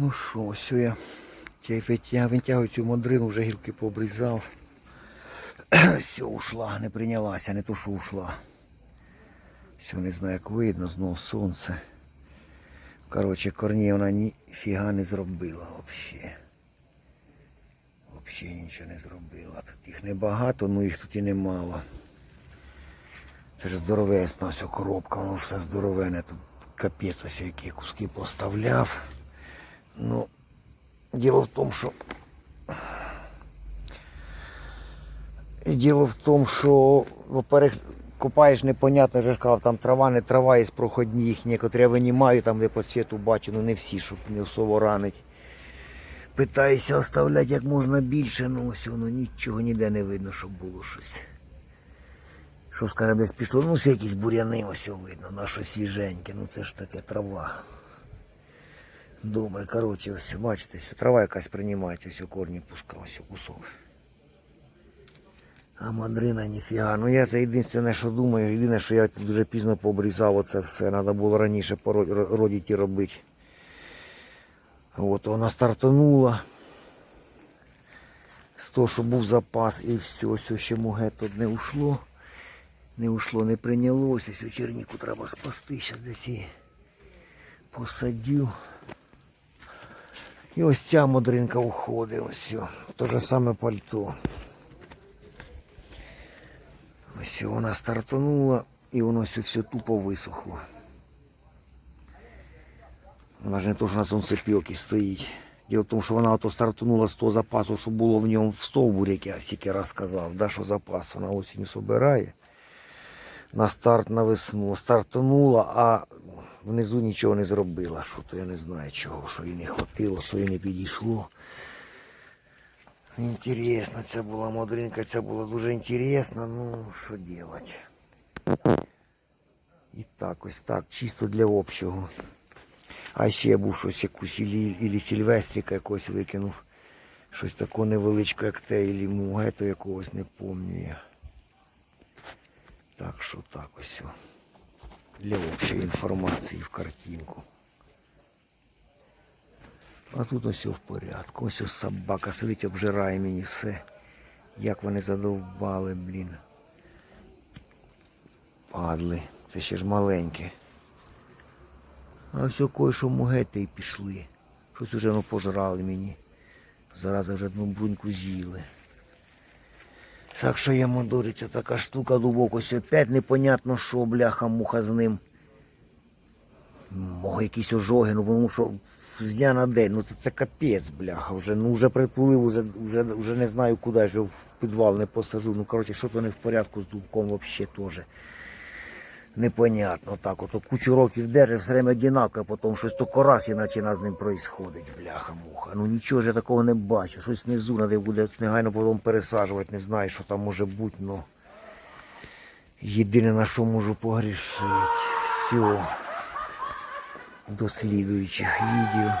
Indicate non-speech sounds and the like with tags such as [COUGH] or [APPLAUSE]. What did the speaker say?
Ну що, ось я, я, витягую цю мандрину, вже гілки пообрізав. [CLEARS THROAT] Все, ушла, не прийнялася, не то що ушла. Все, не знаю, як видно, знов сонце. Коротше, корні вона ніфіга не зробила взагалі. Взагалі нічого не зробила. Тут їх небагато, ну їх тут і немало. Це ж здоровесна ось коробка, воно все здоровене. Тут капець ось які куски поставляв. Ну, діло в тому, що. Діло в тому, що, во-первых, копаєш непонятно, вже ж казав, там трава, не трава, є проходні їх некоторі я винімаю, там де по цвіту бачу, ну не всі, щоб не особо ранить. Питаюся оставляти як можна більше, ну ось воно нічого ніде не видно, щоб було щось. Що скажемо, десь пішло, ну все якісь буряни ось видно, наше свіженьке, ну це ж таке трава. Добре, коротше, ось, бачите, ось, трава якась приймається, ось корні пускав, кусок. А мандрина ніфіга. Ну я це єдине, що думаю, єдине, що я дуже пізно пообрізав оце все. Треба було раніше породіти робити. От вона стартанула. З того, що був запас і все, все ще муге тут не ушло. Не ушло, не прийнялося. Всю черніку треба спасти. Зараз десь її посадю. І ось ця модринка уходить. Ось. То же саме пальто. Ось вона стартанула і воно все, все тупо висохло. Вона ж не то, що на сонцепілці стоїть. Діло в тому, що вона ото стартанула з того запасу, що було в ньому в стовбурі, як я стільки раз сказав, да, що запас вона осінню собирає. На старт на весну. Стартанула, а внизу нічого не зробила. Що то я не знаю чого, що їй не хватило, що їй не підійшло. Інтересна ця була модринка, ця була дуже інтересна, ну що делать. І так, ось так, чисто для общого. А ще я був щось якусь ілі, ілі сільвестрика якогось викинув. Щось таке невеличке, як те, ілі мугето якогось не пам'ятаю. Так що так ось. Для общої інформації в картинку. А тут ось в порядку. Ось ось собака сидить, обжирає мені все. Як вони задовбали, блін. Падли. Це ще ж маленьке. А все кое-що мугети і пішли. Щось уже ну, пожрали мені. Зараз вже одну бруньку з'їли. Так що я дуриться така штука дубок, ось опять непонятно що, бляха, муха з ним. Мого якісь ожоги, ну тому що з дня на день, ну це капець, бляха, вже, ну вже притулив, вже, вже, вже не знаю куди, вже в підвал не посажу. Ну коротше, що то не в порядку з дубком взагалі теж. Непонятно так. Ото кучу років держить, все время одинаково, потім щось то корас іначе з ним происходить, бляха-муха. Ну нічого ж я такого не бачу. Щось внизу треба буде негайно потім пересаджувати, не знаю, що там може бути, ну єдине на що можу погрішити. Все. До слідуючих відео.